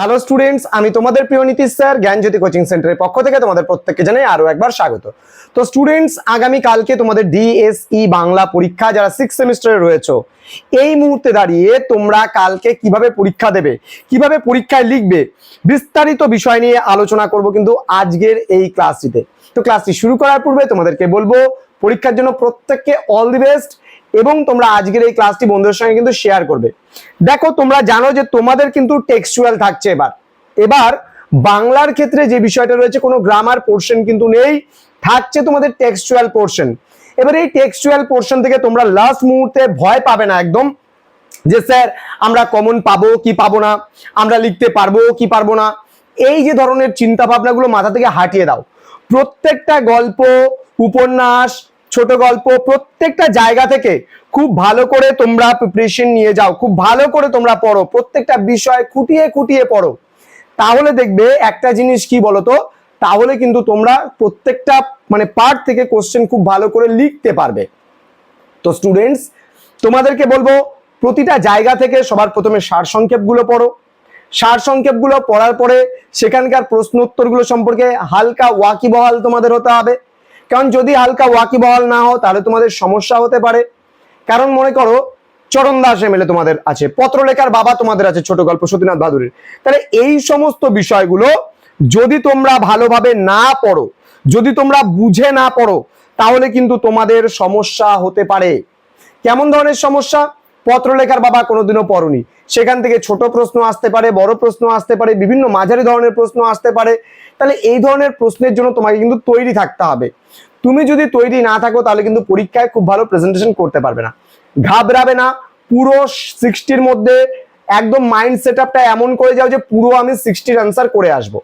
Hello students আমি তোমাদের প্রিয় নীতিশ স্যার, জ্ঞানজ্যোতি কোচিং সেন্টারের পক্ষ থেকে তোমাদের প্রত্যেককে জানাই আরও একবার স্বাগত। তো স্টুডেন্টস আগামী কালকে তোমাদের ডিএসই বাংলা পরীক্ষা যারা সিক্স সেমিস্টারে রয়েছে, এই মুহূর্তে দাঁড়িয়ে তোমরা কালকে কীভাবে পরীক্ষা দেবে, কীভাবে পরীক্ষায় লিখবে, বিস্তারিত বিষয় নিয়ে আলোচনা করব কিন্তু আজকের এই ক্লাসটিতে তো ক্লাসটি শুরু করার পূর্বে তোমাদেরকে বলব, পরীক্ষার জন্য প্রত্যেককে অল দি বেস্ট এবং তোমরা আজকের এই ক্লাসটি বন্ধুদের সঙ্গে কিন্তু শেয়ার করবে। দেখো, তোমরা জানো যে তোমাদের কিন্তু টেক্সচুয়াল থাকছে এবার। এবার বাংলার ক্ষেত্রে যে বিষয়টা রয়েছে, কোনো গ্রামার পোর্শন কিন্তু নেই, থাকছে তোমাদের টেক্সচুয়াল পোর্শন এবার এই টেক্সচুয়াল পোর্শন থেকে তোমরা লাস্ট মুহূর্তে ভয় পাবে না একদম, যে স্যার, আমরা কমন পাবো কি পাবো না, আমরা লিখতে পারব কি পারব না। এই যে ধরনের চিন্তা ভাবনাগুলো মাথা থেকে হাটিয়ে দাও। প্রত্যেকটা গল্প, উপন্যাস ছোট গল্প প্রত্যেকটা জায়গা থেকে খুব ভালো করে তোমরা প্রিপারেশন নিয়ে যাও, খুব ভালো করে তোমরা পড়ো, প্রত্যেকটা বিষয় খুঁটিয়ে খুঁটিয়ে পড়ো। তাহলে দেখবে একটা জিনিস কি বলতো? তাহলে কিন্তু তোমরা প্রত্যেকটা মানে পার্ট থেকে কোশ্চেন খুব ভালো করে লিখতে পারবে। তো স্টুডেন্টস তোমাদেরকে বলব, প্রতিটা জায়গা থেকে সবার প্রথমে সারসংক্ষেপগুলো পড়ো। সারসংক্ষেপগুলো পড়ার পরে সেখানকার প্রশ্ন উত্তরগুলো সম্পর্কে হালকা ওয়াকিবহাল তোমাদের হতে হবে। কারণ যদি হালকা ওয়াকিবহাল না হও, তাহলে তোমাদের সমস্যা হতে পারে। কারণ মনে করো, চরণ দাস এমএলএ তোমাদের আছে, পত্রলেখার বাবা তোমাদের আছে ছোট গল্প সতীনাথ বাদুরীর তাহলে এই সমস্ত বিষয়গুলো যদি তোমরা ভালোভাবে না পড়ো, যদি তোমরা বুঝে না পড়ো, তাহলে কিন্তু তোমাদের সমস্যা হতে পারে। কেমন ধরনের সমস্যা? পত্রলেখার বাবা কোনোদিনও পড়নি। সেখান থেকে ছোট প্রশ্ন আসতে পারে, বড় প্রশ্ন আসতে পারে, বিভিন্ন মাঝারি ধরনের প্রশ্ন আসতে পারে। তাহলে এই ধরনের প্রশ্নের জন্য তোমাকে কিন্তু তৈরি থাকতে হবে। তুমি যদি তৈরি না থাকো, তাহলে কিন্তু পরীক্ষায় খুব ভালো প্রেজেন্টেশন করতে পারবে না। ঘাবড়াবে না। পুরো সিক্সটির মধ্যে একদম মাইন্ড সেট আপটা এমন করে যাও যে পুরো আমি সিক্সটির অ্যান্সার করে আসব।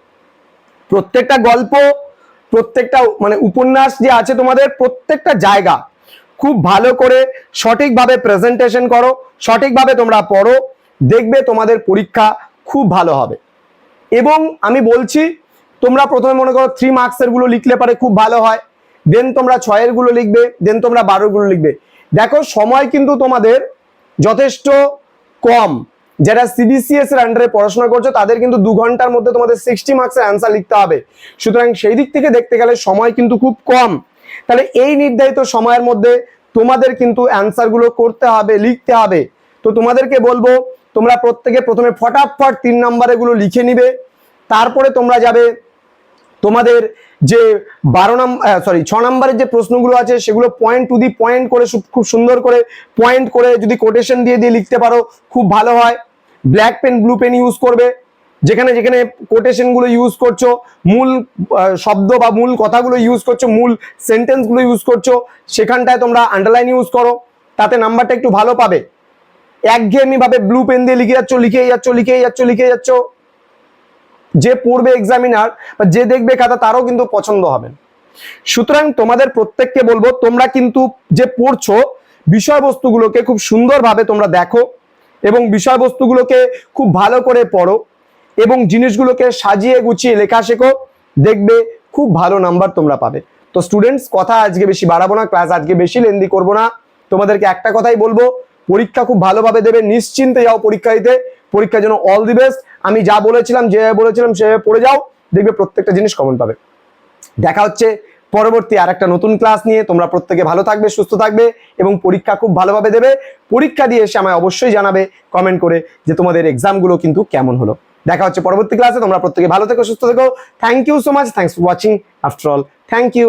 প্রত্যেকটা গল্প, প্রত্যেকটা মানে উপন্যাস যে আছে তোমাদের, প্রত্যেকটা জায়গা খুব ভালো করে সঠিকভাবে প্রেজেন্টেশন করো, সঠিকভাবে তোমরা পড়ো, দেখবে তোমাদের পরীক্ষা খুব ভালো হবে। এবং আমি বলছি, তোমরা প্রথমে মনে করো থ্রি মার্কসেরগুলো লিখলে পারে খুব ভালো হয় দেন তোমরা ছয়েরগুলো লিখবে দেন তোমরা বারোরগুলো লিখবে। দেখো, সময় কিন্তু তোমাদের যথেষ্ট কম। যারা সিবিসিএস এর আন্ডারে পড়াশোনা করছ, তাদের কিন্তু দু ঘণ্টার মধ্যে তোমাদের সিক্সটি মার্কসের অ্যান্সার লিখতে হবে। সুতরাং সেই দিক থেকে দেখতে গেলে সময় কিন্তু খুব কম। তাহলে এই নির্ধারিত সময়ের মধ্যে তোমাদের কিন্তু অ্যান্সারগুলো করতে হবে, লিখতে হবে। তো তোমাদেরকে বলব, তোমরা প্রত্যেকে প্রথমে ফটাফট তিন নম্বরে গুলো লিখে নিবে। তারপরে তোমরা যাবে তোমাদের যে বারো নম্বর সরি ছ নম্বরের যে প্রশ্নগুলো আছে, সেগুলো পয়েন্ট টু দি পয়েন্ট করে খুব সুন্দর করে পয়েন্ট করে যদি কোটেশন দিয়ে দিয়ে লিখতে পারো, খুব ভালো হয়। Black pen blue pen use করবে। যেখানে যেখানে কোটেশনগুলো ইউজ করছ, মূল শব্দ বা মূল কথাগুলো ইউজ করছ, মূল সেন্টেন্সগুলো ইউজ করছ, সেখানটায় তোমরা আন্ডারলাইন ইউজ করো, তাতে নাম্বারটা একটু ভালো পাবে। একঘেয়েমি ভাবে ব্লু পেন দিয়ে লিখে যাচ্ছ, লিখেই যাচ্ছ লিখেই যাচ্ছ লিখে যাচ্ছ। যে পড়বে এক্সামিনার বা যে দেখবে খাতা, তারও কিন্তু পছন্দ হবে। সুতরাং তোমাদের প্রত্যেককে বলব, তোমরা কিন্তু যে পড়ছো, বিষয়বস্তুগুলোকে খুব সুন্দরভাবে তোমরা দেখো এবং বিষয়বস্তুগুলোকে খুব ভালো করে পড়ো। এবং জিনিসগুলোকে সাজিয়ে গুছিয়ে লেখা শেখো, দেখবে খুব ভালো নাম্বার তোমরা পাবে। তো স্টুডেন্টস কথা আজকে বেশি বাড়াবো না ক্লাস আজকে বেশি লেন্দি করব না। তোমাদেরকে একটা কথাই বলব, পরীক্ষা খুব ভালোভাবে দেবে, নিশ্চিন্তে যাও পরীক্ষা দিতে, পরীক্ষার জন্য অল দি বেস্ট আমি যা বলেছিলাম, যেভাবে বলেছিলাম, সেভাবে পড়ে যাও, দেখবে প্রত্যেকটা জিনিস কমন পাবে। দেখা হচ্ছে পরবর্তী আর একটা নতুন ক্লাস নিয়ে, তোমরা প্রত্যেকে ভালো থাকবে, সুস্থ থাকবে, এবং পরীক্ষা খুব ভালোভাবে দেবে। পরীক্ষা দিয়ে এসে আমায় অবশ্যই জানাবে কমেন্ট করে যে তোমাদের এক্সামগুলো কিন্তু কেমন হলো। দেখা হচ্ছে পরবর্তী ক্লাসে তোমরা প্রত্যেকে ভালো থেকো, সুস্থ থেকো। Thank you so much thanks for watching after all thank you